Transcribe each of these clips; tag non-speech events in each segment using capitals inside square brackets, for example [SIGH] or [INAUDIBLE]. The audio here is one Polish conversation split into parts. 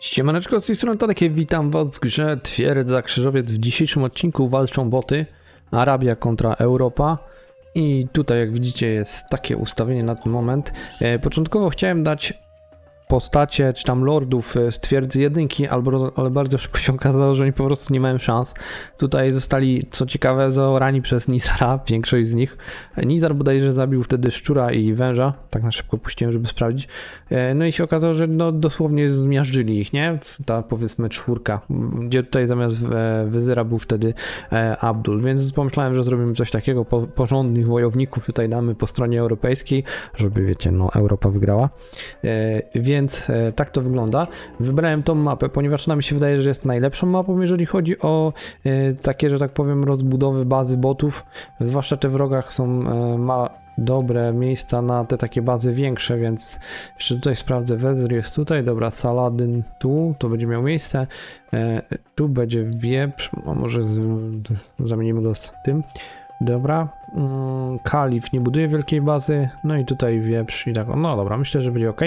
Siemaneczko, z tej strony Tadek, witam was w grze Twierdza Krzyżowiec. W dzisiejszym odcinku walczą boty Arabia kontra Europa i tutaj jak widzicie jest takie ustawienie na ten moment. E, początkowo chciałem dać postacie czy tam lordów e, z twierdzy jedynki, albo, ale bardzo szybko się okazało, że oni po prostu nie mają szans. Tutaj zostali, co ciekawe, zaorani przez Nizara, większość z nich. E, Nizar bodajże zabił wtedy szczura i węża, tak na szybko puściłem, żeby sprawdzić. E, No i się okazało, że no dosłownie zmiażdżyli ich, nie? Ta powiedzmy czwórka, gdzie tutaj zamiast e, Wyzyra był wtedy e, Abdul, więc pomyślałem, że zrobimy coś takiego, po, porządnych wojowników tutaj damy po stronie europejskiej, żeby wiecie, no Europa wygrała. E, Więc e, tak to wygląda. Wybrałem tą mapę, ponieważ ona mi się wydaje, że jest najlepszą mapą, jeżeli chodzi o e, takie, że tak powiem, rozbudowy bazy botów, zwłaszcza te w rogach są e, ma dobre miejsca na te takie bazy większe, więc jeszcze tutaj sprawdzę, Wezir jest tutaj, dobra, Saladyn tu, to będzie miał miejsce, tu będzie wieprz, a może z, zamienimy go z tym, dobra, mm, Kalif nie buduje wielkiej bazy, no i tutaj wieprz i tak, no dobra, myślę, że będzie ok.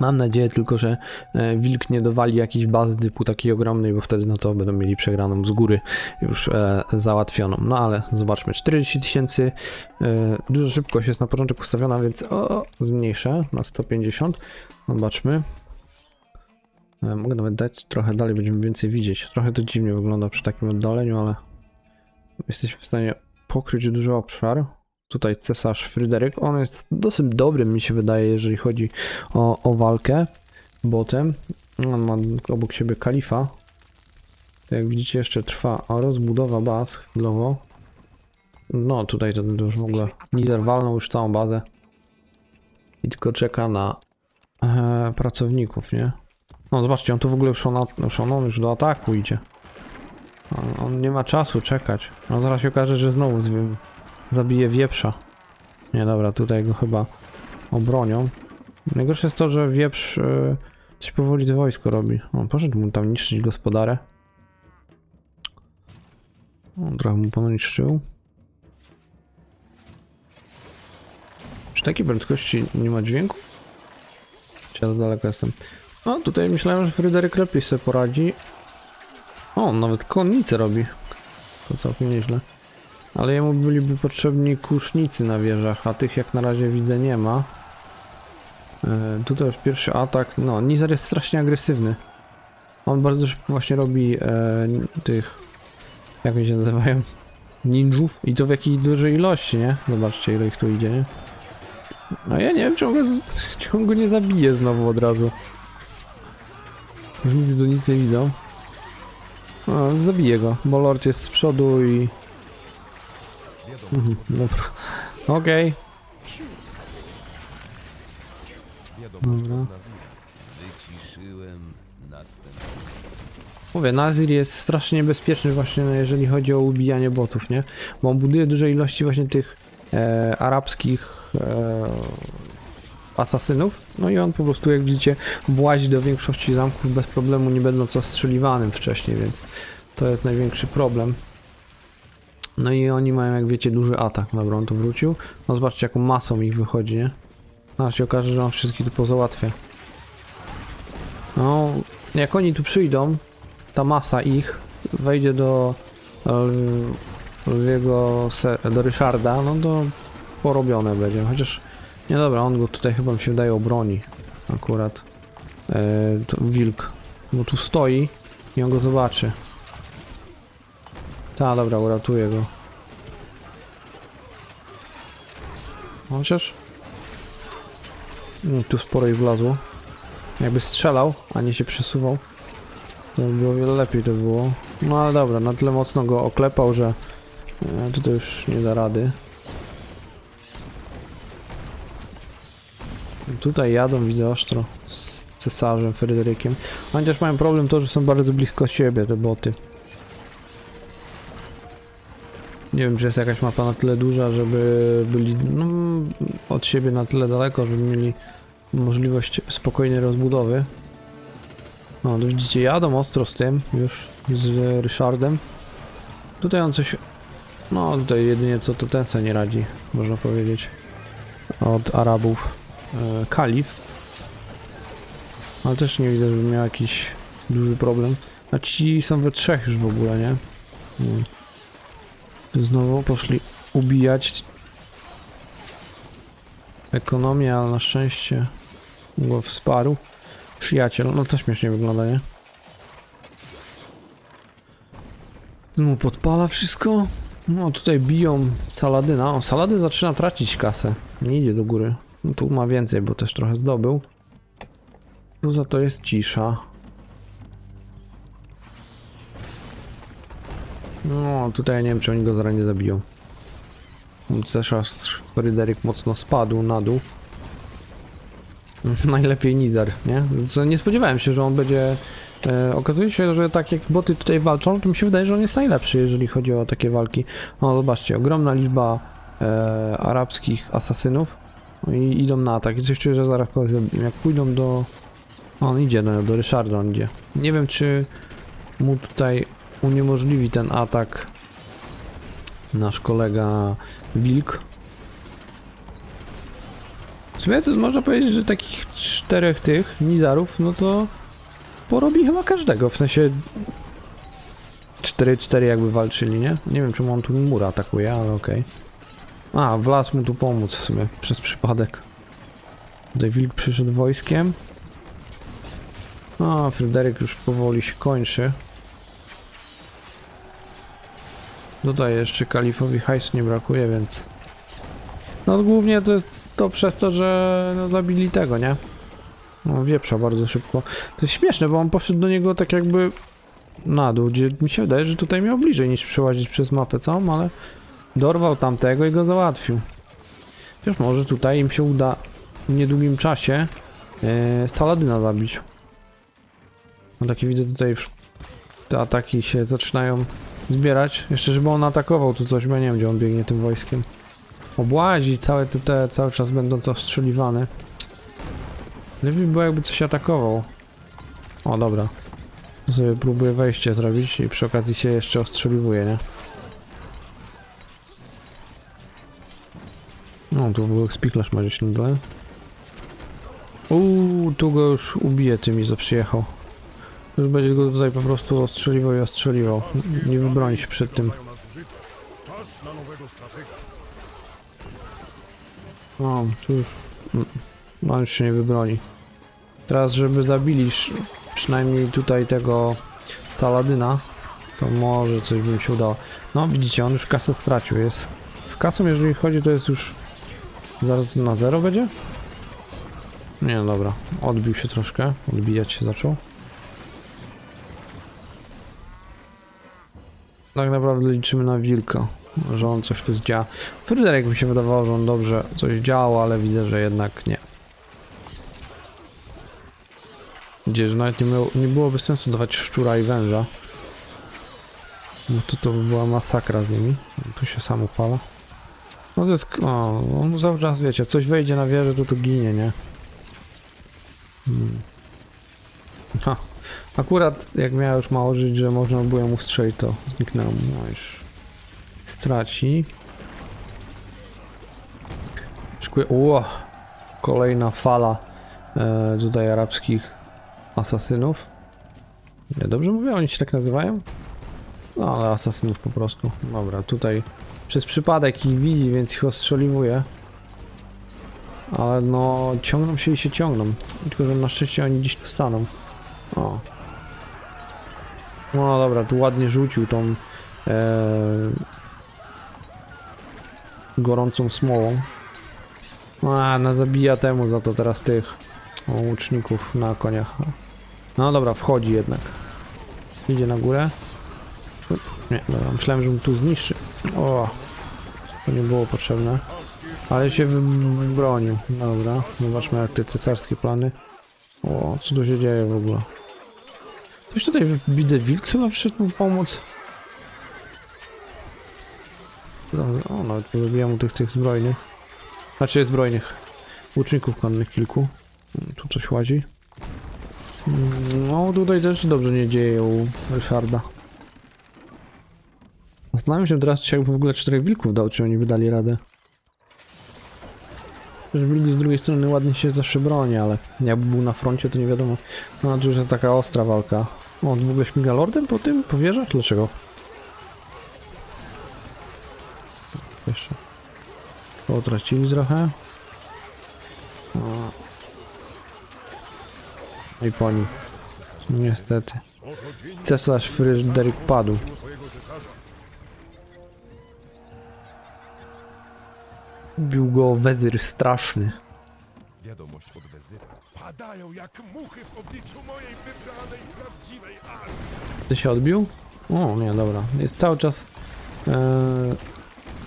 Mam nadzieję tylko, że e, wilk nie dowali jakiejś bazy typu takiej ogromnej, bo wtedy no to będą mieli przegraną z góry już e, załatwioną. No ale zobaczmy, 40 tysięcy, e, duża szybkość jest na początek ustawiona, więc o, zmniejszę na 150. Zobaczmy. E, mogę nawet dać trochę dalej, będziemy więcej widzieć. Trochę to dziwnie wygląda przy takim oddaleniu, ale jesteśmy w stanie pokryć duży obszar. Tutaj cesarz Fryderyk, on jest dosyć dobrym mi się wydaje, jeżeli chodzi o, o walkę botem. On ma obok siebie kalifa. Jak widzicie jeszcze trwa rozbudowa baz chwilowo. No tutaj to, już w ogóle Nizer walnął już całą bazę. I tylko czeka na e, pracowników, nie? No zobaczcie, on tu w ogóle już, on, już on, on już do ataku idzie. On, on nie ma czasu czekać. No zaraz się okaże, że znowu zwi- zabije wieprza. Nie dobra, tutaj go chyba obronią. Najgorsze jest to, że wieprz e, coś powoli wojsko robi. On poszedł mu tam niszczyć gospodarę. On trochę mu poniszczył. Przy takiej prędkości nie ma dźwięku? Czy ja za daleko jestem? No tutaj myślałem, że Fryderyk lepiej sobie poradzi. O, on nawet konnicę robi. To całkiem nieźle. Ale jemu byliby potrzebni kusznicy na wieżach, a tych jak na razie widzę nie ma. E, tutaj już pierwszy atak. No, Nizar jest strasznie agresywny. On bardzo szybko właśnie robi e, tych. Jak oni się nazywają? Ninjów. I to w jakiej dużej ilości, nie? Zobaczcie, ile ich tu idzie, nie? No ja nie wiem, czy on go, z- [LAUGHS] czy on go nie zabije znowu od razu. Już nic tu nic nie widzą. No, zabiję go, bo Lord jest z przodu i... Mhm, dobra. Okej. Dobra. Wyciszyłem następny. Mówię, Nazir jest strasznie niebezpieczny właśnie no, jeżeli chodzi o ubijanie botów, nie? Bo on buduje duże ilości właśnie tych e, arabskich e, asasynów, no i on po prostu jak widzicie włazi do większości zamków bez problemu, nie będąc ostrzeliwanym wcześniej, więc to jest największy problem. No i oni mają, jak wiecie, duży atak. Dobra, on tu wrócił. No zobaczcie, jaką masą ich wychodzi, nie? Aż się okaże, że on wszystkich tu pozałatwia. No, jak oni tu przyjdą, ta masa ich wejdzie do e, jego do Ryszarda, no to porobione będzie. Chociaż nie dobra, on go tutaj chyba się wydaje obroni akurat. E, wilk, bo tu stoi i on go zobaczy. Ta, dobra, uratuję go. Chociaż Mm, tu sporo ich wlazło. Jakby strzelał, a nie się przesuwał. To by było wiele lepiej to było. No ale dobra, na tyle mocno go oklepał, że e, tutaj już nie da rady. Tutaj jadą, widzę ostro z cesarzem Fryderykiem. Chociaż mają problem to, że są bardzo blisko siebie te boty. Nie wiem, czy jest jakaś mapa na tyle duża, żeby byli no, od siebie na tyle daleko, żeby mieli możliwość spokojnej rozbudowy. No, widzicie, jadą ostro z tym, już z Ryszardem. Tutaj on coś... No, tutaj jedynie co to ten nie radzi, można powiedzieć. Od Arabów. E, Kalif. Ale też nie widzę, żeby miał jakiś duży problem. A ci są we trzech już w ogóle, nie? Mm. Znowu poszli ubijać ekonomię, ale na szczęście go wsparł. Przyjaciel, no to śmiesznie wygląda, nie? Mu podpala wszystko. No tutaj biją Saladyna. O, Saladyn zaczyna tracić kasę. Nie idzie do góry. No tu ma więcej, bo też trochę zdobył. Tu za to jest cisza. No, tutaj nie wiem, czy oni go zaraz nie zabiją. Cesarz Fryderyk mocno spadł na dół. [LAUGHS] Najlepiej Nizar, nie? Co nie spodziewałem się, że on będzie... E, okazuje się, że tak jak boty tutaj walczą, to mi się wydaje, że on jest najlepszy, jeżeli chodzi o takie walki. O, zobaczcie, ogromna liczba e, arabskich asasynów No i idą na atak. I coś czuję, że zaraz kogoś zabiją. Jak pójdą do... On idzie, do, do Ryszarda on idzie. Nie wiem, czy mu tutaj uniemożliwi ten atak nasz kolega Wilk. W sumie to można powiedzieć, że takich czterech tych Nizarów, no to porobi chyba każdego, w sensie 4-4 jakby walczyli, nie? Nie wiem, czemu on tu mura atakuje, ale okej. A, wlazł mu tu pomóc w sumie, przez przypadek. Tutaj Wilk przyszedł wojskiem. A, Fryderyk już powoli się kończy. Tutaj jeszcze kalifowi hajsu nie brakuje, więc... No głównie to jest to przez to, że no, zabili tego, nie? No wieprza bardzo szybko. To jest śmieszne, bo on poszedł do niego tak jakby na dół, gdzie mi się wydaje, że tutaj miał bliżej niż przełazić przez mapę całą, ale dorwał tamtego i go załatwił. Wiesz, może tutaj im się uda w niedługim czasie e, Saladyna zabić. No takie widzę tutaj te ataki się zaczynają zbierać. Jeszcze żeby on atakował tu coś, bo ja nie wiem gdzie on biegnie tym wojskiem. Obłazi całe te, te cały czas będąc ostrzeliwany. Lepiej było jakby coś atakował. O dobra. Sobie próbuję wejście zrobić i przy okazji się jeszcze ostrzeliwuje, nie? No, tu był spiklarz ma gdzieś na dole. Uuu, tu go już ubije tymi, co przyjechał. Już będzie go tutaj po prostu ostrzeliwał i ostrzeliwał. Nie wybroni się przed tym. Czas na nowego stratega. O, tu już... mm, On już się nie wybroni. Teraz, żeby zabili przynajmniej tutaj tego Saladyna, to może coś by mi się udało. No, widzicie, on już kasę stracił. Jest z kasą, jeżeli chodzi, to jest już zaraz na zero będzie? Nie, no dobra. Odbił się troszkę. Odbijać się zaczął. Tak naprawdę liczymy na wilka, że on coś tu zdziała. Fryderyk mi się wydawało, że on dobrze coś działał, ale widzę, że jednak nie. Gdzie, że nawet nie, miało, nie byłoby sensu dawać szczura i węża. No to to by była masakra z nimi. Tu się sam upala. No to jest... O, on cały czas, wiecie, coś wejdzie na wieżę, to to ginie, nie? Hmm. Ha. Akurat jak miał już mało żyć, że można było mu strzelić, to zniknęło mu. No już straci. Szykuje... Ło! Kolejna fala e, tutaj arabskich asasynów. Nie, dobrze mówię? Oni się tak nazywają? No, ale asasynów po prostu. Dobra, tutaj przez przypadek ich widzi, więc ich ostrzeliwuje. Ale no, ciągną się i się ciągną. Tylko, że na szczęście oni dziś tu staną. O. No dobra, tu ładnie rzucił tą e, gorącą smołą. A, na zabija temu za to teraz tych o, łuczników na koniach. No dobra, wchodzi jednak. Idzie na górę. Nie, dobra, myślałem, że mu tu zniszczy. O, to nie było potrzebne. Ale się wy, wybronił. Dobra, zobaczmy jak te cesarskie plany. O, co tu się dzieje w ogóle? Coś tutaj widzę, wilk chyba przyszedł mu pomóc. Dobra, O, nawet pozabijam mu tych, tych zbrojnych. Znaczy zbrojnych. Łuczników konnych kilku. Mm, Tu coś łazi. Mm, No, tutaj też dobrze nie dzieje u Ryszarda. Zastanawiam się teraz, czy w ogóle czterech wilków dał, czy oni by dali radę. Że Wilk z drugiej strony ładnie się zawsze broni, ale jakby był na froncie, to nie wiadomo. No to już jest taka ostra walka. O, on w ogóle śmiga lordem po tym? Po wieżach? Dlaczego? Jeszcze. Potracili trochę. No I po nim. Niestety. Cesarz Fryderyk padł. U swojego cesarza. Bił go wezyr straszny. Wiadomość od wezyra. Padają jak muchy w obliczu mojej wybranej, prawdziwej armii. Ty się odbił? O, nie, dobra. Jest cały czas. Eee,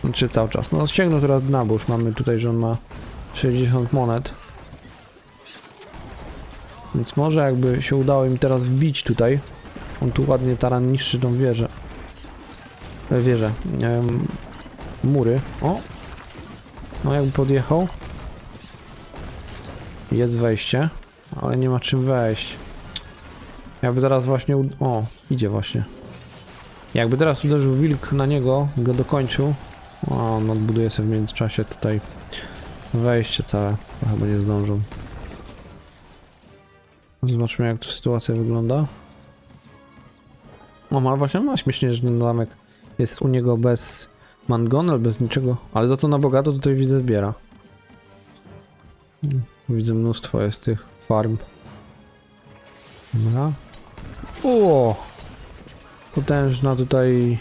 znaczy cały czas. No, sięgnął teraz dna, bo już mamy tutaj, że on ma 60 monet. Więc może jakby się udało im teraz wbić tutaj. On tu ładnie taran niszczy tą wieżę. E, wieżę. Mury. O! No, jakby podjechał. Jest wejście, ale nie ma czym wejść. Jakby teraz właśnie. O, idzie właśnie. Jakby teraz uderzył wilk na niego, go dokończył. O, on odbuduje sobie w międzyczasie tutaj wejście całe. To chyba nie zdążą. Zobaczmy jak tu sytuacja wygląda. O, ma właśnie ma śmiesznie, że ten zamek jest u niego bez mangonel, bez niczego. Ale za to na bogato tutaj widzę zbiera. Hmm, Widzę mnóstwo jest tych farm. Dobra. O! Potężna tutaj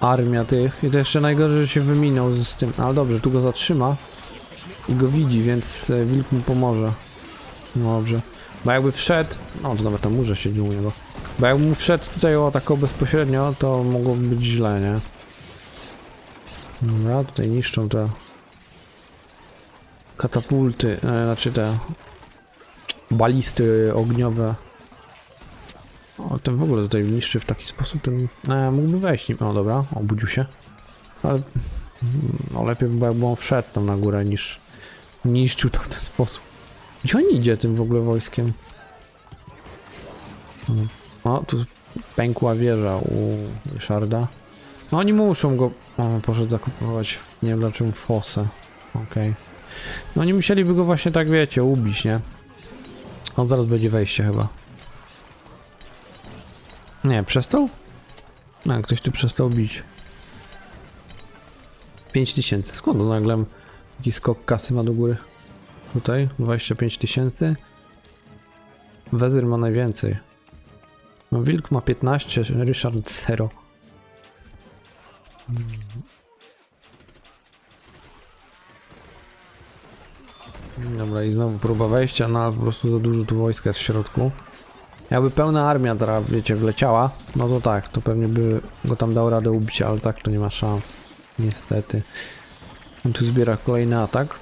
armia tych. I to jeszcze najgorzej, że się wyminął z tym. Ale dobrze, tu go zatrzyma i go widzi, więc e, wilk mu pomoże. No Dobrze. Bo jakby wszedł. No, to nawet tam murze siedzi u niego. Bo jakby mu wszedł tutaj o tak o bezpośrednio, to mogłoby być źle, nie? Dobra, tutaj niszczą te katapulty, e, znaczy te balisty ogniowe. O, ten w ogóle tutaj niszczy w taki sposób, ten e, mógłby wejść nim. O, dobra, obudził się. Ale no lepiej by było, jakby on wszedł tam na górę niż niszczył to w ten sposób. Gdzie on idzie tym w ogóle wojskiem? O, tu pękła wieża u Ryszarda. No oni muszą go... O, poszedł zakupować, nie wiem dlaczego, fosę. Okej. No oni musieliby go właśnie tak, wiecie, ubić, nie? On zaraz będzie wejście chyba. Nie, przestał? No, ktoś tu przestał bić. 5000. Skąd on nagle taki skok kasy ma do góry? Tutaj 25 tysięcy. Wezyr ma najwięcej. No, Wilk ma 15, Ryszard 0. Dobra, i znowu próba wejścia, no ale po prostu za dużo tu wojska jest w środku. Jakby pełna armia teraz, wiecie, wleciała, no to tak, to pewnie by go tam dał radę ubić, ale tak to nie ma szans. Niestety. On tu zbiera kolejny atak.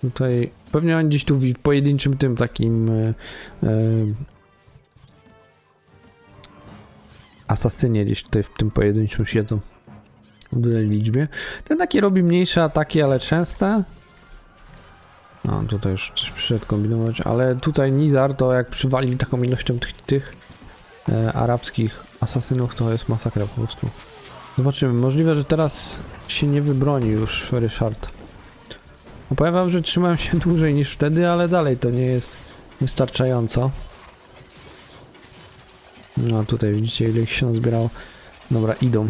Tutaj pewnie on gdzieś tu w pojedynczym tym takim e, e, asasynie gdzieś tutaj w tym pojedynczym siedzą w dużej liczbie. Ten taki robi mniejsze ataki, ale częste. No tutaj już coś przyszedł kombinować, ale tutaj Nizar to jak przywali taką ilością tych, tych e, arabskich asasynów to jest masakra po prostu. Zobaczymy, możliwe, że teraz się nie wybroni już Ryszard. No powiem wam, że trzymałem się [LAUGHS] dłużej niż wtedy, ale dalej to nie jest wystarczająco. No tutaj widzicie ile ich się nazbierało. Dobra, idą.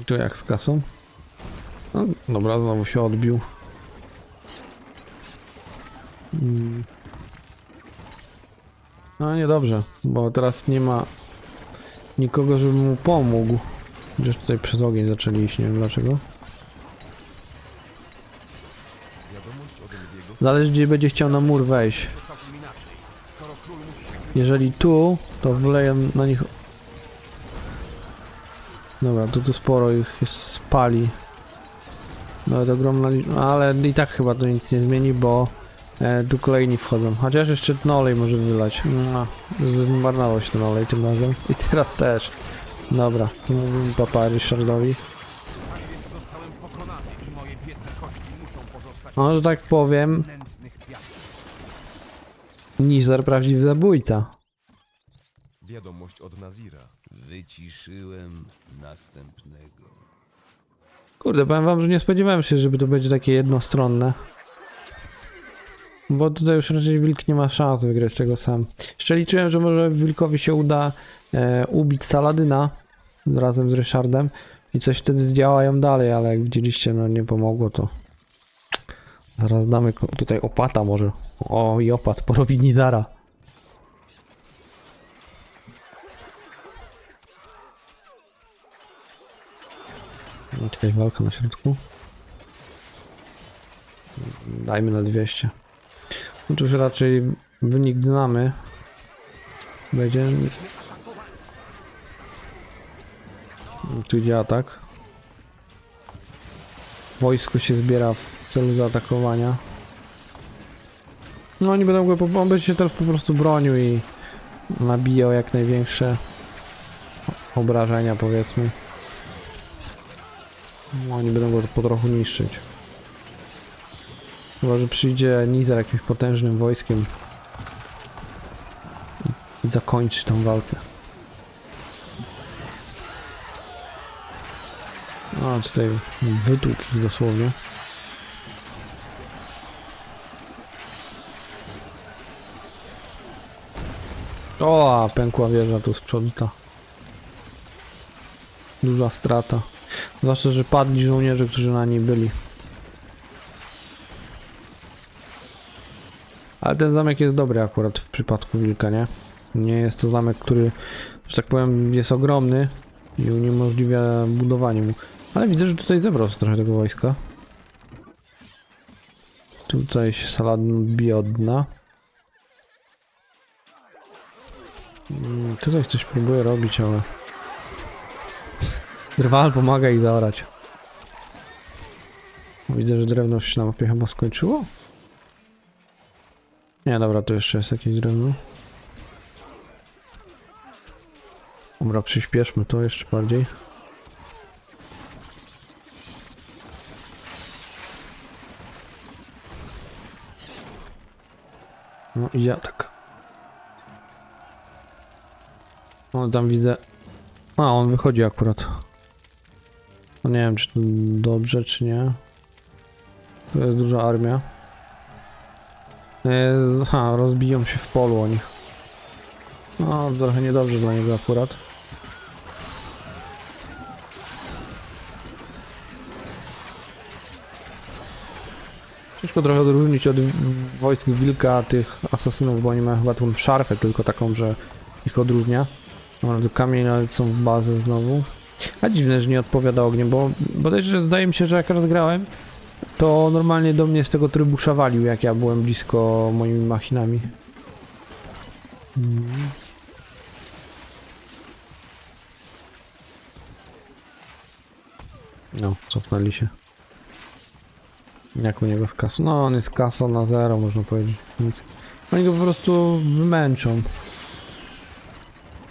I tu jak z kasą? No, dobra, znowu się odbił. Mm. No niedobrze, bo teraz nie ma nikogo, żeby mu pomógł. Gdzieś tutaj przez ogień zaczęli iść, nie wiem dlaczego. Wiadomość od Elwiego. Zależy gdzie będzie chciał na mur wejść. Jeżeli tu, to wleję na nich... Dobra, to tu sporo ich spali. Nawet ogromna ale i tak chyba to nic nie zmieni, bo e, tu kolejni wchodzą. Chociaż jeszcze ten olej może wylać. No, zmarnował się ten olej tym razem. I teraz też. Dobra, mówimy papa Ryszardowi. No, że tak powiem. Nizar prawdziwy zabójca. Wiadomość od Nazira. Wyciszyłem następnego. Kurde, powiem wam, że nie spodziewałem się, żeby to będzie takie jednostronne. Bo tutaj już raczej wilk nie ma szans wygrać tego sam. Jeszcze liczyłem, że może wilkowi się uda e, ubić Saladyna razem z Ryszardem i coś wtedy zdziałają dalej, ale jak widzieliście, no nie pomogło to. Zaraz damy tutaj opata może. O, i opat, [LAUGHS] porobi Nizara. Tutaj walka na środku. Dajmy na 200. No to już raczej wynik znamy. Będzie. Tu idzie atak. Wojsko się zbiera w celu zaatakowania. No oni będą go, on będzie się teraz po prostu bronił i nabijał jak największe obrażenia powiedzmy. No, oni będą go po trochu niszczyć. Chyba, że przyjdzie Nizar jakimś potężnym wojskiem i zakończy tą walkę. No, tutaj wytłuk ich dosłownie. O, a pękła wieża tu z przodu ta. Duża strata. Zwłaszcza, że padli żołnierze, którzy na niej byli. Ale ten zamek jest dobry akurat w przypadku wilka, nie? Nie jest to zamek, który, że tak powiem, jest ogromny i uniemożliwia budowanie mu. Ale widzę, że tutaj zebrał trochę tego wojska. Tutaj się Saladin odbija od dna. Mm, Tutaj coś próbuje robić, ale... Drwal pomaga ich zaorać. Widzę, że drewno się na mapie chyba skończyło. Nie, dobra, to jeszcze jest jakieś drewno. Dobra, przyspieszmy to jeszcze bardziej. No i ja tak. O, tam widzę. A, on wychodzi akurat. No nie wiem, czy to dobrze, czy nie. To jest duża armia. Ha, rozbiją się w polu oni. No, trochę niedobrze dla niego akurat. Ciężko trochę odróżnić od wojsk wilka tych asasynów, bo oni mają chyba tą szarfę tylko taką, że ich odróżnia. Ale tu kamień lecą w bazę znowu. A dziwne, że nie odpowiada ogniem, bo bodajże zdaje mi się, że jak raz grałem, to normalnie do mnie z tego trybu szawalił, jak ja byłem blisko moimi machinami. Mm. No, cofnęli się. Jak u niego z kasą? No, on jest kasą na zero, można powiedzieć. Więc oni go po prostu wymęczą.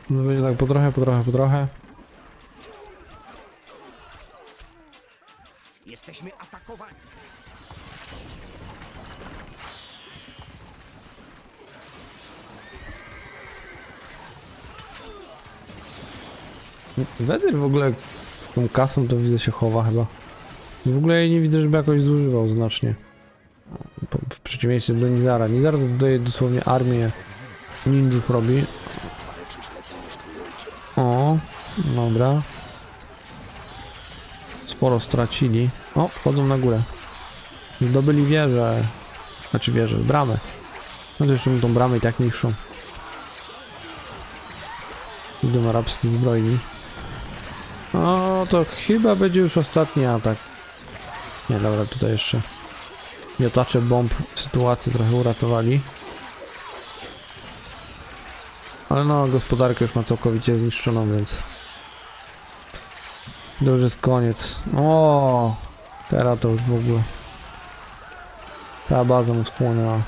No będzie tak po trochę, po trochę, po trochę. Jesteśmy atakowani. Wezyr w ogóle z tą kasą to widzę się chowa chyba. W ogóle jej nie widzę, żeby jakoś zużywał znacznie. W przeciwieństwie do Nizara. Nizar dodaje dosłownie armię ninjów robi. O, dobra. Sporo stracili. O, wchodzą na górę. Zdobyli wieżę. Znaczy wieżę, bramę. No to jeszcze mu tą bramę i tak niższą. Idą arabscy zbrojni. O, to chyba będzie już ostatni atak. Nie, dobra, tutaj jeszcze miotacze bomb sytuację trochę uratowali. Ale no, gospodarkę już ma całkowicie zniszczoną, więc... To już jest koniec. O, teraz to już w ogóle. Ta baza mu spłonęła.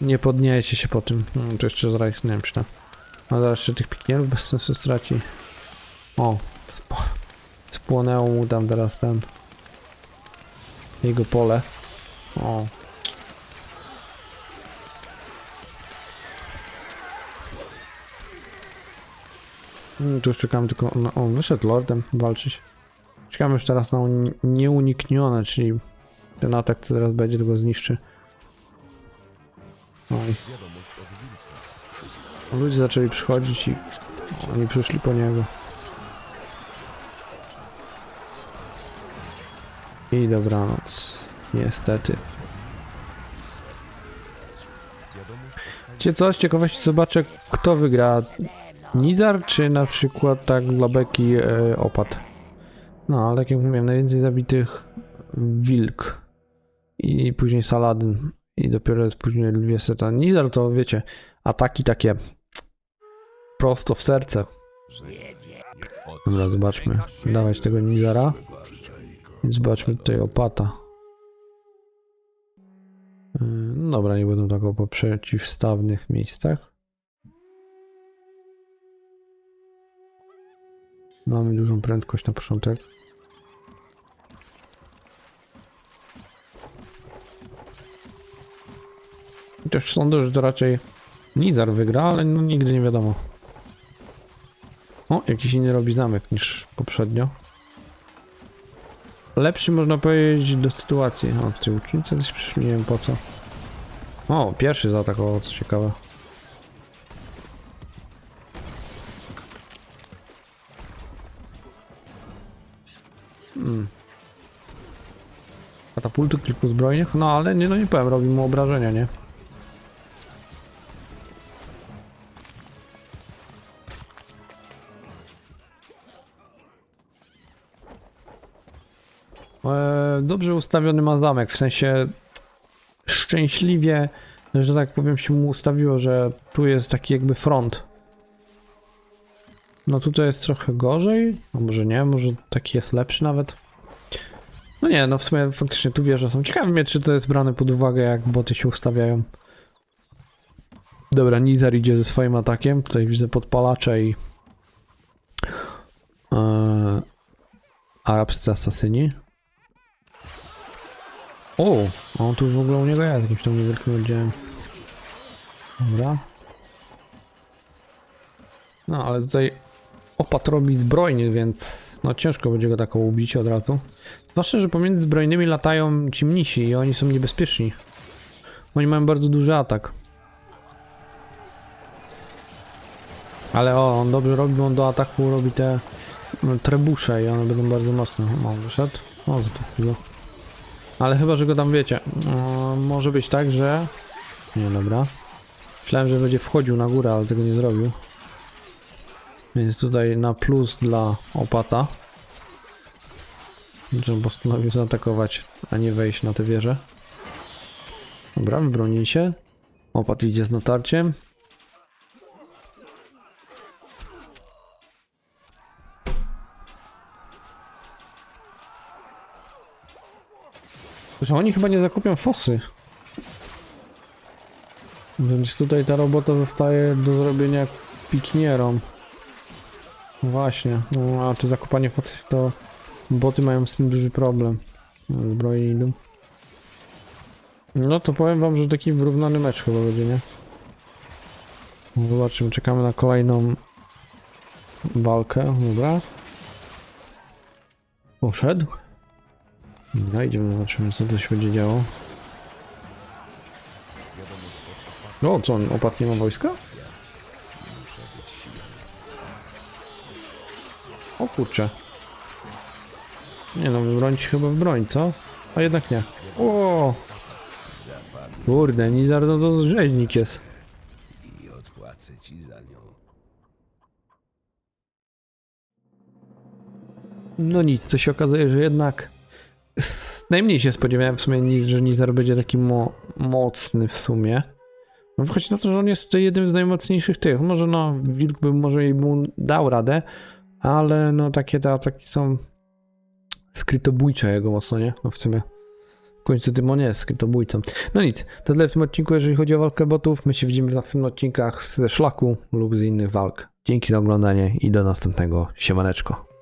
Nie podniesie się po tym. Hmm, to jeszcze czy tam. A zaraz jeszcze tych piknierów bez sensu straci. O, spłonęło mu tam teraz ten. jego pole. O. Mm, Tu już czekam tylko na... O, wyszedł lordem walczyć. Czekam już teraz na uni- nieuniknione, czyli ten atak co zaraz będzie, tego zniszczy. Ludzie zaczęli przychodzić i oni przyszli po niego. I dobranoc. Niestety. Od Cię coś, ciekawości zobaczę kto wygra. Nizar czy na przykład tak dla beki e, opad. No ale tak jak mówiłem, najwięcej zabitych wilk. I później Saladyn. I dopiero jest później Lwie Seta. Nizar to wiecie, ataki takie prosto w serce. Dobra, zobaczmy. Dawać tego Nizara. Więc zobaczmy tutaj opata. Yy, No dobra, nie będą tak po przeciwstawnych miejscach. Mamy dużą prędkość na początek. Chociaż sądzę, że to raczej Nizar wygra, ale no nigdy nie wiadomo. O, jakiś inny robi zamek niż poprzednio. Lepszy można powiedzieć do sytuacji. O, tutaj ucznicy coś przyszli, nie wiem po co. O, pierwszy zaatakował, co ciekawe. Hmm. Katapulty kilku zbrojnych? No ale nie, no nie powiem, robi mu obrażenia, nie? Dobrze ustawiony ma zamek, w sensie szczęśliwie, że tak powiem, się mu ustawiło, że tu jest taki jakby front. No tutaj jest trochę gorzej, a może nie, może taki jest lepszy nawet. No nie, no w sumie faktycznie tu wieże są. Ciekawe mnie, czy to jest brane pod uwagę, jak boty się ustawiają. Dobra, Nizar idzie ze swoim atakiem. Tutaj widzę podpalacze i... Eee, arabscy asasyni. O, on tu w ogóle u niego jest, jakimś tam niewielkim oddziałem. Dobra. No, ale tutaj opat robi zbrojnie, więc no ciężko będzie go taką ubić od razu. Zwłaszcza, że pomiędzy zbrojnymi latają ci mnisi i oni są niebezpieczni. Oni mają bardzo duży atak. Ale o, on dobrze robi, on do ataku robi te no, trebusze i one będą bardzo mocne. O, wyszedł. O, tu chwilę. Ale chyba, że go tam wiecie. O, może być tak, że... Nie, dobra. Myślałem, że będzie wchodził na górę, ale tego nie zrobił. Więc tutaj na plus dla opata. Że postanowił zaatakować, a nie wejść na tę wieżę. Dobra, broni się. Opat idzie z natarciem. Zresztą oni chyba nie zakupią fosy. Więc tutaj ta robota zostaje do zrobienia piknierom. Właśnie. No, a czy zakupanie fosy to boty mają z tym duży problem. Zbroje idą. No to powiem wam, że taki wyrównany mecz chyba będzie, nie? Zobaczymy, czekamy na kolejną walkę. Dobra. Poszedł. Dobra, idziemy, zobaczymy co tu się będzie działo. O, co on, opat nie ma wojska? O kurczę. Nie no, bronić chyba broń, co? A jednak nie. O! Kurde, Nizar no to rzeźnik jest. i odpłacę ci za nią. No nic, to się okazuje, że jednak najmniej się spodziewałem w sumie nic, że Nizar będzie taki mo mocny w sumie. No wychodzi na to, że on jest tutaj jednym z najmocniejszych tych. Może no, Wilk by może jej mu dał radę, ale no takie te ataki są skrytobójcze jego mocno, nie? No w sumie w końcu tym on jest skrytobójcą. No nic, to tyle w tym odcinku, jeżeli chodzi o walkę botów. My się widzimy w następnych odcinkach ze szlaku lub z innych walk. Dzięki za oglądanie i do następnego. Siemaneczko.